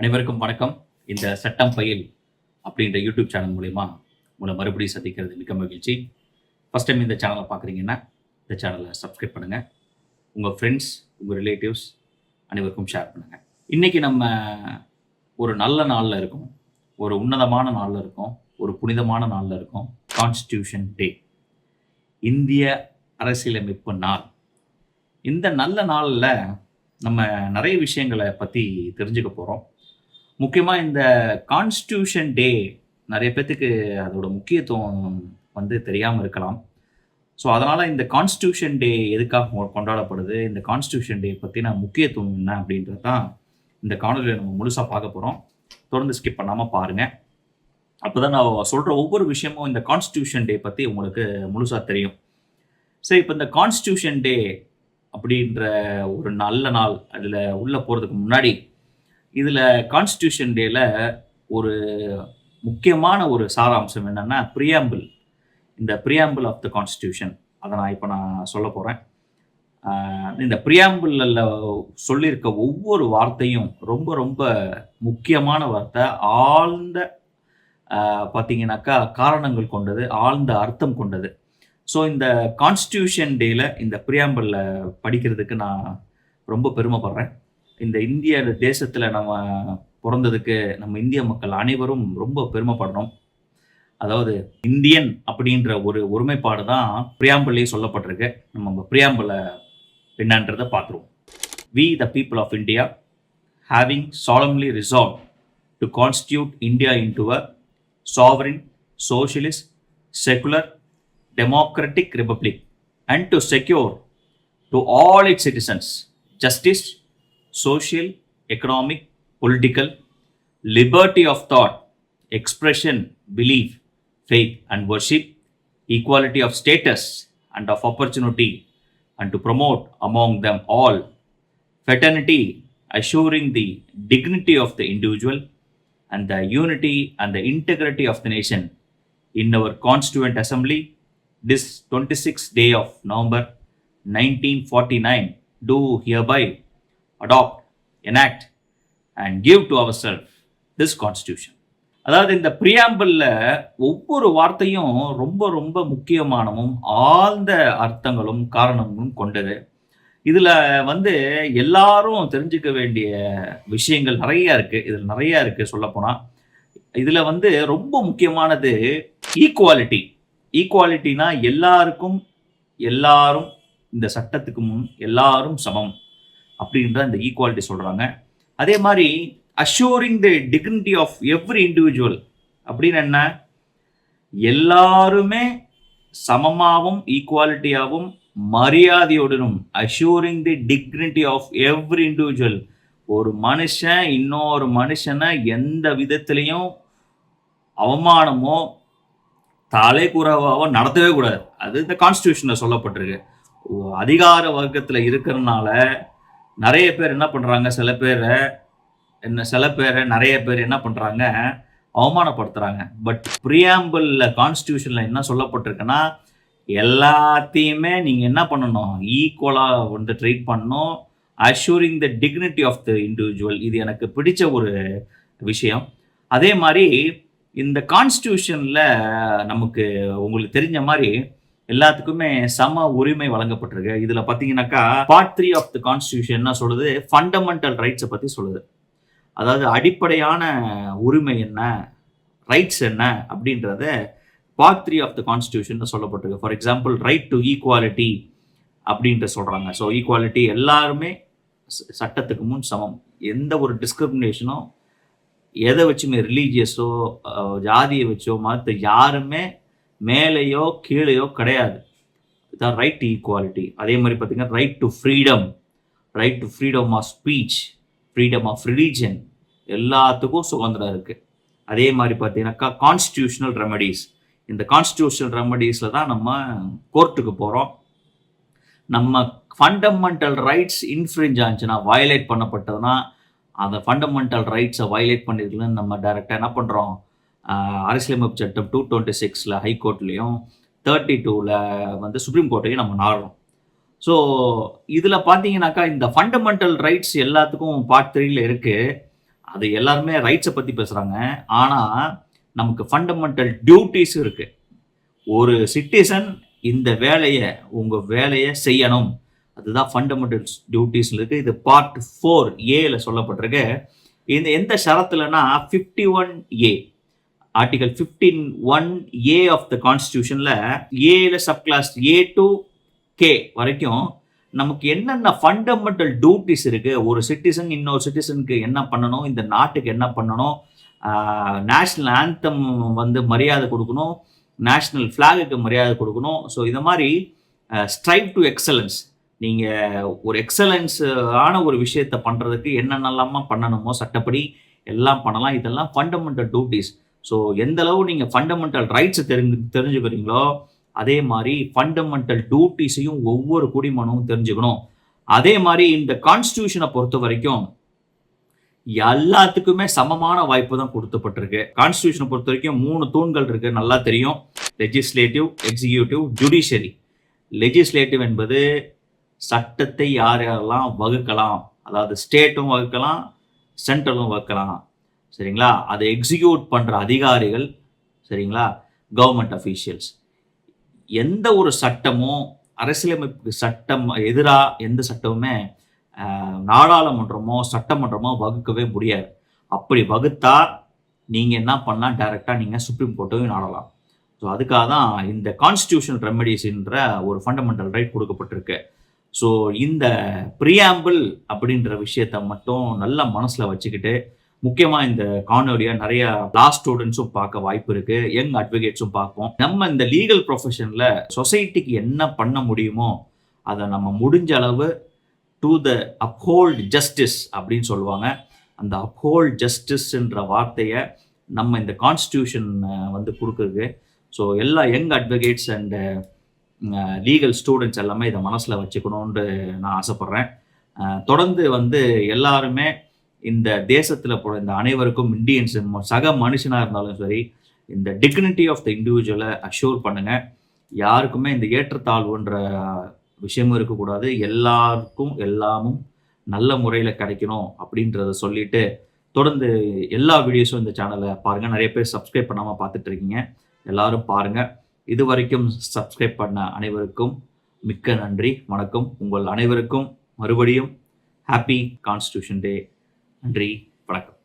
அனைவருக்கும் வணக்கம். இந்த சட்டம் பயில் அப்படின்ற யூடியூப் சேனல் மூலிமா உங்களை மறுபடியும் சந்திக்கிறது மிக்க மகிழ்ச்சி. ஃபஸ்ட் டைம் இந்த சேனலை பார்க்குறீங்கன்னா இந்த சேனலை சப்ஸ்கிரைப் பண்ணுங்கள் உங்கள் ஃப்ரெண்ட்ஸ் உங்கள் ரிலேட்டிவ்ஸ் அனைவருக்கும் ஷேர் பண்ணுங்கள் இன்றைக்கி நம்ம ஒரு நல்ல நாளில் இருக்கோம். ஒரு உன்னதமான நாளில் இருக்கோம். ஒரு புனிதமான நாளில் இருக்கோம். கான்ஸ்டியூஷன் டே இந்திய அரசியலமைப்பு நாள். இந்த நல்ல நாளில் நம்ம நிறைய விஷயங்களை பற்றி தெரிஞ்சுக்க போகிறோம் முக்கியமாக இந்த கான்ஸ்டியூஷன் டே நிறைய பேர்த்துக்கு அதோட முக்கியத்துவம் வந்து தெரியாமல் இருக்கலாம். ஸோ அதனால் இந்த கான்ஸ்டியூஷன் டே எதுக்காக கொண்டாடப்படுது? இந்த கான்ஸ்டியூஷன் டே பற்றின முக்கியத்துவம் என்ன அப்படின்றது தான் இந்த காணொலியில் நம்ம முழுசாக பார்க்க போகிறோம் தொடர்ந்து ஸ்கிப் பண்ணாமல் பாருங்கள் அப்போ தான் நான் சொல்கிற ஒவ்வொரு விஷயமும் இந்த கான்ஸ்டியூஷன் டே பற்றி உங்களுக்கு முழுசாக தெரியும். சரி இப்போ இந்த கான்ஸ்டியூஷன் டே அப்படின்ற ஒரு நல்ல நாள் அதில் உள்ளே போகிறதுக்கு முன்னாடி இதில் கான்ஸ்டியூஷன் டேல ஒரு முக்கியமான ஒரு சாராம்சம் என்னன்னா ப்ரியாம்பிள் இந்த ப்ரியாம்பிள் ஆஃப் த கான்ஸ்டியூஷன் அதை நான் இப்போ நான் சொல்ல போகிறேன் இந்த ப்ரியாம்பிளில் சொல்லியிருக்க ஒவ்வொரு வார்த்தையும் ரொம்ப ரொம்ப முக்கியமான வார்த்தை. ஆழ்ந்த பார்த்தீங்கன்னாக்கா காரணங்கள் கொண்டது ஆழ்ந்த அர்த்தம் கொண்டது. ஸோ இந்த கான்ஸ்டியூஷன் டேயில் இந்த ப்ரியாம்பிளில் படிக்கிறதுக்கு நான் ரொம்ப பெருமைப்படுறேன். இந்த இந்திய தேசத்தில் நம்ம பிறந்ததுக்கு நம்ம இந்திய மக்கள் அனைவரும் ரொம்ப பெருமைப்படணும் அதாவது இந்தியன் அப்படின்ற ஒரு ஒருமைப்பாடு தான் பிரியாம்பிள்லேயே சொல்லப்பட்டிருக்கு. நம்ம பிரியாம்பலை என்னன்றதை பார்த்துருவோம். We the people of India having solemnly resolved to constitute India into a sovereign socialist secular democratic republic and to secure to all its citizens justice social, economic, political, liberty of thought, expression, belief, faith, and worship, equality of status and of opportunity, and to promote among them all fraternity, assuring the dignity of the individual and the unity and the integrity of the nation. In our constituent assembly this 26th day of November 1949 do hereby adopt enact and give to ourselves this constitution அதாவது இந்த பிரியாம்பிளில் ஒவ்வொரு வார்த்தையும் ரொம்ப ரொம்ப முக்கியமானவும் ஆழ்ந்த அர்த்தங்களும் காரணங்களும் கொண்டது. இதில் வந்து எல்லாரும் தெரிஞ்சுக்க வேண்டிய விஷயங்கள் நிறைய இருக்குது இதில் நிறைய இருக்குது சொல்லப்போனால் இதில் வந்து ரொம்ப முக்கியமானது ஈக்குவாலிட்டி ஈக்குவாலிட்டினா எல்லாருக்கும் எல்லாரும் இந்த சட்டத்துக்கு முன் எல்லாரும் சமம். அப்படின்ற இந்த ஈக்குவாலிட்டி சொல்கிறாங்க அதே மாதிரி assuring the dignity of every individual அப்படின்னு என்ன? எல்லாருமே சமமாகவும் ஈக்குவாலிட்டியாகவும் மரியாதையுடனும் assuring the dignity of every individual ஒரு மனுஷன் இன்னொரு மனுஷனை எந்த விதத்திலையும் அவமானமோ தலை குறைவாவோ நடத்தவே கூடாது. அது இந்த கான்ஸ்டியூஷனில் சொல்லப்பட்டிருக்கு. அதிகார வர்க்கத்தில் இருக்கிறனால நிறைய பேர் என்ன பண்ணுறாங்க சில பேரை என்ன சில பேரை நிறைய பேர் என்ன பண்ணுறாங்க அவமானப்படுத்துகிறாங்க பட் ப்ரியாம்பிளில் கான்ஸ்டியூஷனில் என்ன சொல்லப்பட்டிருக்குன்னா எல்லாத்தையுமே நீங்கள் என்ன பண்ணணும்? ஈக்குவலாக வந்து ட்ரீட் பண்ணணும். Assuring the dignity of the individual இது எனக்கு பிடிச்ச ஒரு விஷயம். அதே மாதிரி இந்த கான்ஸ்டியூஷனில் நமக்கு உங்களுக்கு தெரிஞ்ச மாதிரி எல்லாத்துக்குமே சம உரிமை வழங்கப்பட்டிருக்கு. இதில் பார்த்தீங்கன்னாக்கா part three of the constitution என்ன சொல்லுது? ஃபண்டமெண்டல் ரைட்ஸை பற்றி சொல்லுது. அதாவது அடிப்படையான உரிமை என்ன? ரைட்ஸ் என்ன? அப்படின்றத part three of the constitution சொல்லப்பட்டிருக்கு. For example right to equality அப்படின்ற சொல்கிறாங்க ஸோ ஈக்குவாலிட்டி எல்லாருமே சட்டத்துக்கு முன் சமம். எந்த ஒரு டிஸ்கிரிமினேஷனும் எதை வச்சுமே ரிலீஜியஸோ ஜாதியை வச்சோ மதத்தை யாருமே மேலேயோ கீழேயோ கிடையாது. இதான் ரைட் டு ஈக்குவாலிட்டி அதே மாதிரி பார்த்தீங்கன்னா right to freedom right to freedom of speech freedom of religion எல்லாத்துக்கும் சுதந்திரம் இருக்குது அதே மாதிரி பார்த்தீங்கன்னாக்கா கான்ஸ்டியூஷனல் ரெமடிஸ் இந்த கான்ஸ்டியூஷனல் ரெமடிஸில் தான் நம்ம கோர்ட்டுக்கு போகிறோம் நம்ம ஃபண்டமெண்டல் ரைட்ஸ் இன்ஃப்ரிஞ்ச் ஆச்சுன்னா வயலேட் பண்ணப்பட்டதுன்னா அந்த ஃபண்டமெண்டல் ரைட்ஸை வயலேட் பண்ணிருக்கலன்னு நம்ம டைரெக்டாக என்ன பண்ணுறோம் அரசியலமைப்பு சட்டம் டூ டுவெண்ட்டி சிக்ஸில் ஹைகோர்ட்லேயும் தேர்ட்டி டூவில் வந்து சுப்ரீம் கோர்ட்டையும் நம்ம நாடுறோம். ஸோ இதில் பார்த்தீங்கன்னாக்கா இந்த ஃபண்டமெண்டல் ரைட்ஸ் எல்லாத்துக்கும் பார்ட் த்ரீயில் இருக்குது அது எல்லாருமே ரைட்ஸை பற்றி பேசுகிறாங்க ஆனால் நமக்கு ஃபண்டமெண்டல் டியூட்டிஸ் இருக்குது ஒரு சிட்டிசன் இந்த வேலையை உங்கள் வேலையை செய்யணும். அதுதான் ஃபண்டமெண்டல் டியூட்டிஸ் இருக்குது இது பார்ட் ஃபோர் ஏல சொல்லப்பட்டிருக்கு. இந்த எந்த ஷரத்துலனா fifty one A article fifteen one A of the கான்ஸ்டியூஷனில் ஏல sub clause A to K வரைக்கும் நமக்கு என்னென்ன ஃபண்டமெண்டல் டியூட்டிஸ் இருக்கு? ஒரு சிட்டிசன் இன்னொரு சிட்டிசனுக்கு என்ன பண்ணணும்? இந்த நாட்டுக்கு என்ன பண்ணணும்? நேஷ்னல் ஆந்தம் வந்து மரியாதை கொடுக்கணும். நேஷ்னல் ஃப்ளாகுக்கு மரியாதை கொடுக்கணும். ஸோ இந்த மாதிரி ஸ்ட்ரைவ் டு எக்ஸலன்ஸ் நீங்கள் ஒரு எக்ஸலன்ஸ் ஆன ஒரு விஷயத்தை பண்ணுறதுக்கு என்னென்னலாமா பண்ணணுமோ சட்டப்படி எல்லாம் பண்ணலாம். இதெல்லாம் ஃபண்டமெண்டல் டியூட்டிஸ் ஸோ எந்த அளவு நீங்கள் ஃபண்டமெண்டல் ரைட்ஸை தெரிஞ்சு தெரிஞ்சுக்கிறீங்களோ அதே மாதிரி ஃபண்டமெண்டல் டியூட்டிஸையும் ஒவ்வொரு குடிமனும் தெரிஞ்சுக்கணும். அதே மாதிரி இந்த கான்ஸ்டியூஷனை பொறுத்த வரைக்கும் எல்லாத்துக்குமே சமமான வாய்ப்பு தான் கொடுக்கப்பட்டிருக்கு. கான்ஸ்டியூஷனை பொறுத்த வரைக்கும் மூணு தூண்கள் இருக்கு நல்லா தெரியும். லெஜிஸ்லேட்டிவ் எக்ஸிக்யூட்டிவ் ஜுடிஷியரி லெஜிஸ்லேட்டிவ் என்பது சட்டத்தை யார் யாரெல்லாம் வகுக்கலாம்? அதாவது ஸ்டேட்டும் வகுக்கலாம் சென்ட்ரலும் வகுக்கலாம். சரிங்களா? அதை எக்ஸிக்யூட் பண்ணுற அதிகாரிகள் சரிங்களா? கவர்மெண்ட் அஃபீஷியல்ஸ் எந்த ஒரு சட்டமும் அரசியலமைப்பு சட்டம் எதிராக எந்த சட்டமுமே நாடாளுமன்றமோ சட்டமன்றமோ வகுக்கவே முடியாது. அப்படி வகுத்தா நீங்கள் என்ன பண்ணலாம்? டைரெக்டாக நீங்கள் சுப்ரீம் கோர்ட்டையும் நாடலாம். ஸோ அதுக்காக தான் இந்த கான்ஸ்டியூஷன் ரெமெடிஸ்ன்ற ஒரு ஃபண்டமெண்டல் ரைட் கொடுக்கப்பட்டிருக்கு. ஸோ இந்த ப்ரியாம்பிள் அப்படின்ற விஷயத்த மட்டும் நல்ல மனசில் வச்சுக்கிட்டு முக்கியமாக இந்த காணொலியை நிறைய லா ஸ்டூடெண்ட்ஸும் பார்க்க வாய்ப்பு இருக்கு. யங் அட்வொகேட்ஸும் பார்ப்போம். நம்ம இந்த லீகல் ப்ரொஃபஷனில் சொசைட்டிக்கு என்ன பண்ண முடியுமோ அதை நம்ம முடிஞ்ச அளவு டு த அப்ஹோல்ட் ஜஸ்டிஸ் அப்படின்னு சொல்லுவாங்க. அந்த அப்ஹோல்ட் ஜஸ்டிஸ்ன்ற வார்த்தையை நம்ம இந்த கான்ஸ்டியூஷன் வந்து கொடுக்குறது ஸோ எல்லா young advocates and legal students எல்லாமே இதை மனசில் வச்சுக்கணும்னு நான் ஆசைப்பட்றேன். தொடர்ந்து வந்து எல்லாருமே இந்த தேசத்தில் இந்த அனைவருக்கும் இந்தியன்ஸ் சக மனுஷனாக இருந்தாலும் சரி இந்த டிக்னிட்டி ஆஃப் த இண்டிவிஜுவலை அஷ்யூர் பண்ணுங்கள் யாருக்குமே இந்த ஏற்றத்தாழ்வுன்ற விஷயமும் இருக்கக்கூடாது. எல்லாருக்கும் எல்லாமும் நல்ல முறையில் கிடைக்கணும் அப்படின்றத சொல்லிட்டு தொடர்ந்து எல்லா வீடியோஸும் இந்த சேனலை பாருங்கள் நிறைய பேர் சப்ஸ்கிரைப் பண்ணாமல் பார்த்துட்டு இருக்கீங்க எல்லாரும் பாருங்கள் இது வரைக்கும் சப்ஸ்கிரைப் பண்ண அனைவருக்கும் மிக்க நன்றி. வணக்கம். உங்கள் அனைவருக்கும் மறுபடியும் ஹாப்பி கான்ஸ்டியூஷன் டே நன்றி வணக்கம்.